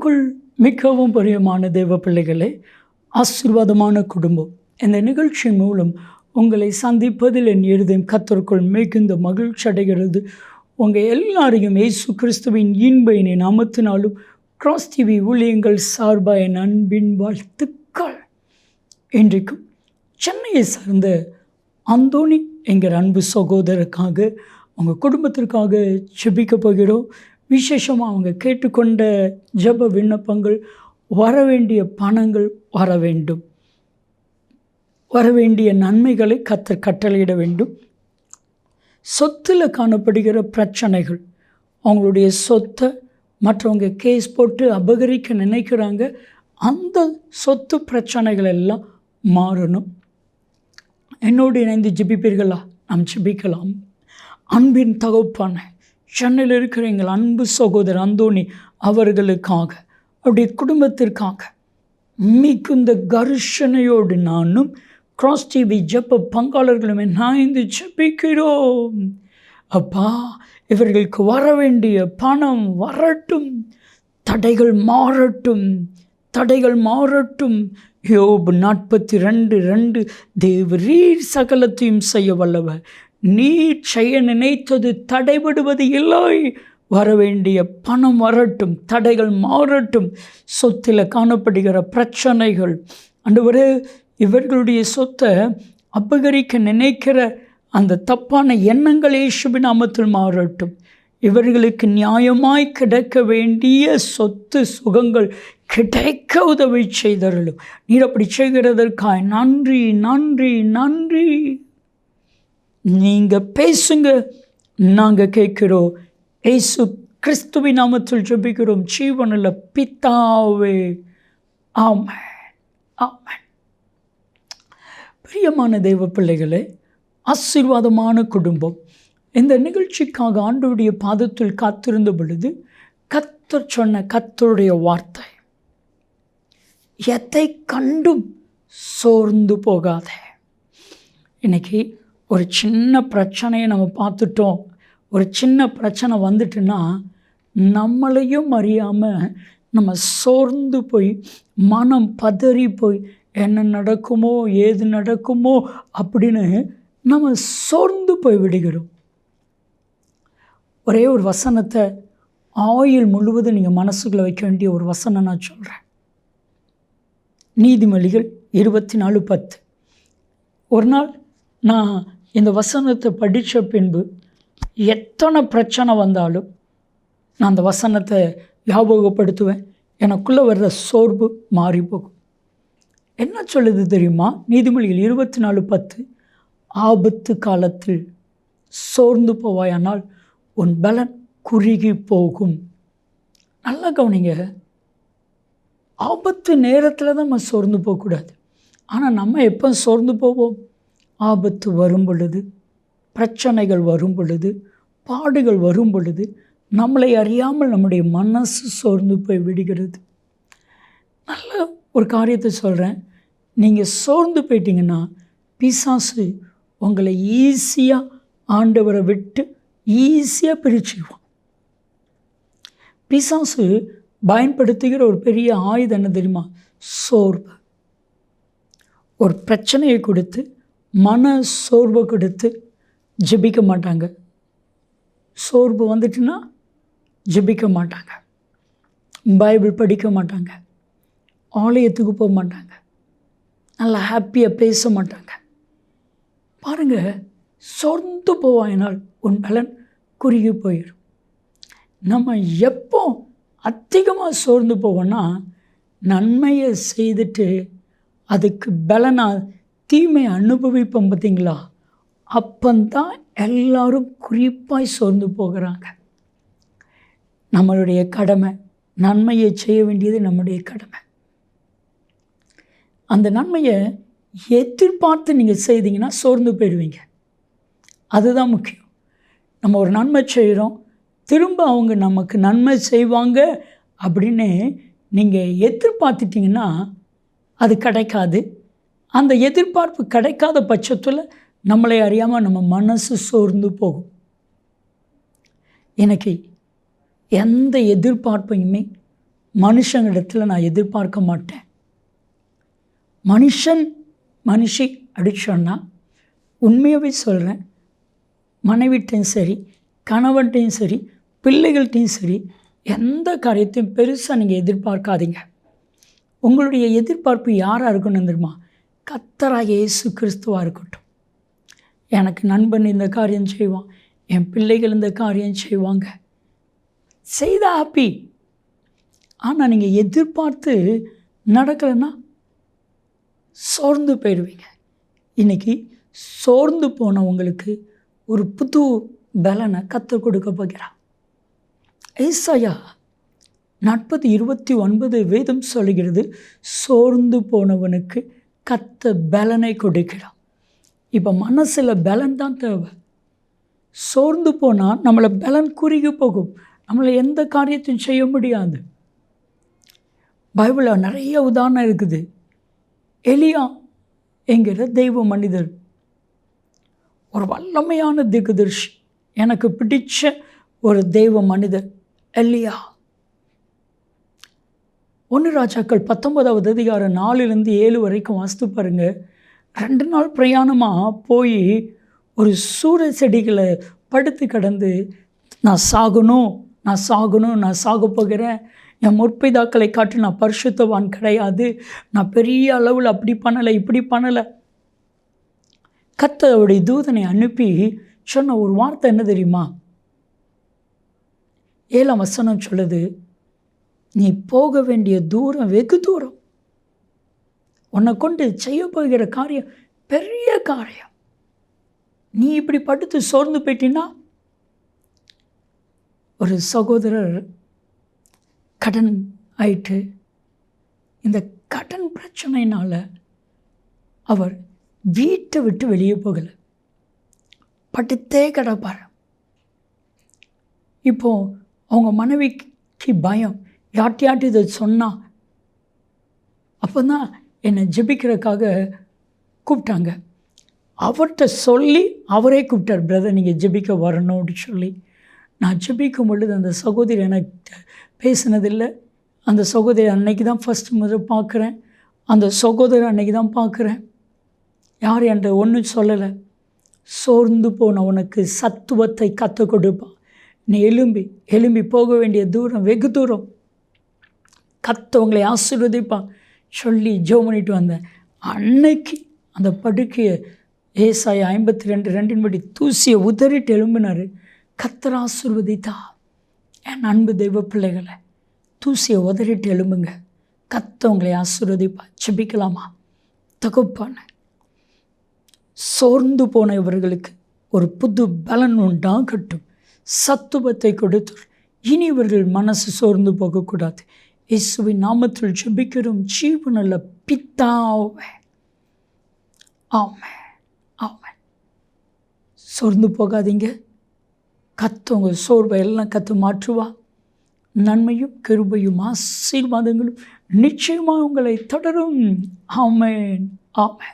கிறிஸ்துவுக்குள் மிகவும் பிரியமான தேவ பிள்ளைகளே ஆசீர்வாதமான குடும்பம். இந்த நிகழ்ச்சி மூலம் உங்களை சந்திப்பதில் என் இருதயம் கத்தருக்குள் மிகுந்த மகிழ்ச்சி அடைகிறது. உங்கள் எல்லாரையும் இயேசு கிறிஸ்துவின் இன்ப அமர்த்தினாலும் நாமத்தினாலும் கிராஸ் டிவி ஊழியங்கள் சார்பாக என் அன்பின் வாழ்த்துக்கள். இன்றைக்கும் சென்னையை சார்ந்த அந்தோணி என்கிற அன்பு சகோதரருக்காக உங்கள் குடும்பத்திற்காக ஜெபிக்க போகிறோம். விசேஷமாக அவங்க கேட்டுக்கொண்ட ஜெப விண்ணப்பங்கள் வர வேண்டிய பணங்கள் வர வேண்டும். வர வேண்டிய நன்மைகளை கத்தர் கட்டளையிட வேண்டும். சொத்தில் காணப்படுகிற பிரச்சனைகள் அவங்களுடைய சொத்தை மற்றவங்க கேஸ் போட்டு அபகரிக்க நினைக்கிறாங்க அந்த சொத்து பிரச்சனைகள் எல்லாம் மாறணும். என்னோடு இணைந்து ஜிபிப்பீர்களா? நாம் ஜிபிக்கலாம். அன்பின் தகப்பான சென்னையில் இருக்கிற எங்கள் அன்பு சகோதரர் அந்தோணி அவர்களுக்காக அவருடைய குடும்பத்திற்காக மிகுந்த கர்ஷனையோடு நானும் கிராஸ் டிவி ஜப்ப பங்காளர்களுமே நாய்ந்து ஜபிக்கிறோம். அப்பா இவர்களுக்கு வர வேண்டிய பணம் வரட்டும் தடைகள் மாறட்டும் தடைகள் மாறட்டும். யோபு நாற்பத்தி ரெண்டு ரெண்டு தேவரீர் சகலத்தையும் செய்ய வல்லவர். நீர் செய்ய நினைத்தது தடைபடுவது இல்லை. வர வேண்டிய பணம் வரட்டும் தடைகள் மாறட்டும். சொத்தில் காணப்படுகிற பிரச்சனைகள். அன்றுவரே இவர்களுடைய சொத்தை அபகரிக்க நினைக்கிற அந்த தப்பான எண்ணங்கள் இயேசுவின் நாமத்தில் மாறட்டும். இவர்களுக்கு நியாயமாய் கிடைக்க வேண்டிய சொத்து சுகங்கள் கிடைக்க உதவி செய்தருளும். நீர் அப்படி செய்கிறதற்காய் நன்றி நன்றி நன்றி. நீங்கள் பேசுங்க. நாங்கள் கேட்குறோம். ஏசு கிறிஸ்துவின் நாமத்தில் ஜெபிக்கிறோம். ஜீவனில் பித்தாவே ஆமன். ஆமன். பிரியமான தெய்வ பிள்ளைகளே ஆசீர்வாதமான குடும்பம். இந்த நிகழ்ச்சிக்காக ஆண்டோடைய பாதத்தில் காத்திருந்த பொழுது கத்தர் சொன்ன கத்தருடைய வார்த்தை எதை கண்டும் சோர்ந்து போகாத. இன்னைக்கு ஒரு சின்ன பிரச்சனையை நம்ம பார்த்துட்டோம். ஒரு சின்ன பிரச்சனை வந்துட்டுன்னா நம்மளையும் அறியாமல் நம்ம சோர்ந்து போய் மனம் பதறி போய் என்ன நடக்குமோ ஏது நடக்குமோ அப்படின்னு நம்ம சோர்ந்து போய் விடுகிறோம். ஒரே ஒரு வசனத்தை ஆயுள் முழுவதும் நீங்கள் மனசுக்குள்ளே வைக்க வேண்டிய ஒரு வசனம் நான் சொல்கிறேன் நீதிமொழிகள் இருபத்தி நாலு பத்து. ஒரு நாள் நான் இந்த வசனத்தை படித்த பின்பு எத்தனை பிரச்சனை வந்தாலும் நான் அந்த வசனத்தை ஞாபகப்படுத்துவேன். எனக்குள்ளே வர்ற சோர்வு மாறி போகும். என்ன சொல்லுது தெரியுமா? நீதிமொழிகள் இருபத்தி நாலு பத்து ஆபத்து காலத்தில் சோர்ந்து போவாயானால் உன் பலன் குறுகி போகும். நல்லா கவனிங்க. ஆபத்து நேரத்தில் தான் நம்ம சோர்ந்து போகக்கூடாது. ஆனால் நம்ம எப்போ சோர்ந்து போவோம்? ஆபத்து வரும் பொழுது பிரச்சனைகள் வரும் பொழுது பாடுகள் வரும் பொழுது நம்மளை அறியாமல் நம்முடைய மனசு சோர்ந்து போய் விடுகிறது. நல்ல ஒரு காரியத்தை சொல்கிறேன் நீங்கள் சோர்ந்து போயிட்டீங்கன்னா பிசாசு உங்களை ஈஸியாக ஆண்டவரை விட்டு ஈஸியாக பிரிச்சுக்குவான். பிசாசு பயன்படுத்துகிற ஒரு பெரிய ஆயுதம் என்ன தெரியுமா? சோர்வு. ஒரு பிரச்சனையை கொடுத்து மன சோர்வை கொடுத்து ஜெபிக்க மாட்டாங்க. சோர்வு வந்துட்டுன்னா ஜெபிக்க மாட்டாங்க. பைபிள் படிக்க மாட்டாங்க. ஆலயத்துக்கு போக மாட்டாங்க. நல்லா ஹாப்பியாக பேச மாட்டாங்க. பாருங்கள் சொர்ந்து போவாயினால் உன் பலன் குறுகி போயிடும் நம்ம எப்போ அதிகமாக சோர்ந்து போவோன்னா நன்மையை செய்துட்டு அதுக்கு பலனாக தீமை அனுபவிப்போம் பார்த்தீங்களா? அப்பந்தான் எல்லாரும் குறிப்பாய் சோர்ந்து போகிறாங்க. நம்மளுடைய கடமை நன்மையை செய்ய வேண்டியது நம்முடைய கடமை. அந்த நன்மையை எதிர்பார்த்து நீங்கள் செய்தீங்கன்னா சோர்ந்து போயிடுவீங்க. அதுதான் முக்கியம். நம்ம ஒரு நன்மை செய்கிறோம் திரும்ப அவங்க நமக்கு நன்மை செய்வாங்க அப்படின்னு நீங்கள் எதிர்பார்த்துட்டிங்கன்னா அது கிடைக்காது. அந்த எதிர்பார்ப்பு கிடைக்காத பட்சத்தில் நம்மளை அறியாமல் நம்ம மனசு சோர்ந்து போகும். எனக்கு எந்த எதிர்பார்ப்பையுமே மனுஷங்கிடத்தில் நான் எதிர்பார்க்க மாட்டேன். மனுஷன் மனுஷி அடிச்சோன்னா உண்மையாகவே சொல்கிறேன் மனைவிட்டையும் சரி கணவன்ட்டையும் சரி பிள்ளைகள்கிட்டையும் சரி எந்த காரியத்தையும் பெருசாக நீங்கள் எதிர்பார்க்காதீங்க. உங்களுடைய எதிர்பார்ப்பு யாராக இருக்கணும் தெரியுமா? கத்தராக இயேசு கிறிஸ்துவாக இருக்கட்டும். எனக்கு நண்பன் இந்த காரியம் செய்வான். என் பிள்ளைகள் இந்த காரியம் செய்வாங்க. செய்த ஹாப்பி ஆனால் நீங்கள் எதிர்பார்த்து நடக்கலைன்னா சோர்ந்து போயிடுவீங்க. இன்றைக்கி சோர்ந்து போனவங்களுக்கு ஒரு புது பலனை கற்றுக் கொடுக்க போகிறான் ஏசாயா நாற்பது இருபத்தி ஒன்பது வேதம் சொல்லுகிறது சோர்ந்து போனவனுக்கு கத்த பலனை கொடுக்கிறான் இப்போ மனசில் பலன் தான் தேவை. சோர்ந்து போனால் நம்மளை பலன் குறுகி போகும். நம்மளை எந்த காரியத்தையும் செய்ய முடியாது. பைபிளில் நிறைய உதாரணம் இருக்குது. எலியா என்கிற தெய்வ மனிதர். ஒரு வல்லமையான திக்குதர்ஷி எனக்கு பிடிச்ச ஒரு தெய்வ மனிதர் எல்லியா ஒன்று ராஜாக்கள் பத்தொன்பதாவது அதிகாரம் நாலுலேருந்து ஏழு வரைக்கும் வாஸ்து பாருங்க. ரெண்டு நாள் பிரயாணமாக போய் ஒரு சூர செடிகளை படுத்து கடந்து நான் சாகணும் நான் சாகணும் நான் சாக போகிறேன். என் முற்பிதாக்களை காட்டி நான் பரிசுத்தவான் கிடையாது. நான் பெரிய அளவில் அப்படி பண்ணலை இப்படி பண்ணலை. கத்தருடைய தூதனை அனுப்பி சொன்ன ஒரு வார்த்தை என்ன தெரியுமா? ஏழாம் வசனம் சொல்லுது நீ போக வேண்டிய தூரம் வெகு தூரம். உன்னை கொண்டு செய்ய போகிற காரியம் பெரிய காரியம். நீ இப்படி படுத்து சோர்ந்து போயிட்டீன்னா ஒரு சகோதரர் கடன் ஆயிட்டு இந்த கடன் பிரச்சனையினால் அவர் வீட்டை விட்டு வெளியே போகலை. படுத்தே கிடப்பார். இப்போது அவங்க மனைவிக்கு பயம். யாட்டி யாட்டி இதை சொன்னா அப்போ தான் என்னை ஜெபிக்கிறதுக்காக கூப்பிட்டாங்க. அவர்கிட்ட சொல்லி அவரே கூப்பிட்டார் பிரதர் நீங்கள் ஜெபிக்க வரணும் அப்படின்னு சொல்லி. நான் ஜெபிக்கும் பொழுது அந்த சகோதரி எனக்கு பேசினதில்லை. அந்த சகோதரி அன்னைக்கு தான் ஃபஸ்ட் முதல் பார்க்குறேன். அந்த சகோதரி அன்னைக்கு தான் பார்க்குறேன். யார் என்ற ஒன்றும் சொல்லலை. சோர்ந்து போன உனக்கு சத்துவத்தை கற்றுக் கொடுப்பான். நீ எலும்பி எலும்பி போக வேண்டிய தூரம் வெகு தூரம். கத்தவங்களை ஆசீர்வதிப்பான் சொல்லி ஜோ பண்ணிட்டு வந்தேன் அன்னைக்கு அந்த படுக்கையை ஏசாய் ஐம்பத்தி ரெண்டு ரெண்டின் படி தூசியை உதறிட்டு எழும்பினார். கத்தர் ஆசீர்வதித்தா என் அன்பு தெய்வ பிள்ளைகளை தூசியை உதறிட்டு எழும்புங்க. கத்தவங்களை ஆசீர்வதிப்பா செபிக்கலாமா தகுப்பான சோர்ந்து போன இவர்களுக்கு ஒரு புது பலன் உண்டாகட்டும். சத்துவத்தை கொடுத்து இனி இவர்கள் மனசு சோர்ந்து போகக்கூடாது. இயேசுவின் நாமத்தில் ஜெபிக்கிறோம். ஜீவனில் பித்தாவ ஆமை ஆமை சோர்ந்து போகாதீங்க. கத்தவங்க சோர்வை எல்லாம் கற்று மாற்றுவா. நன்மையும் கிருபையும் ஆசீர்வாதங்களும் நிச்சயமாக உங்களை தொடரும். ஆமேன். ஆமேன்.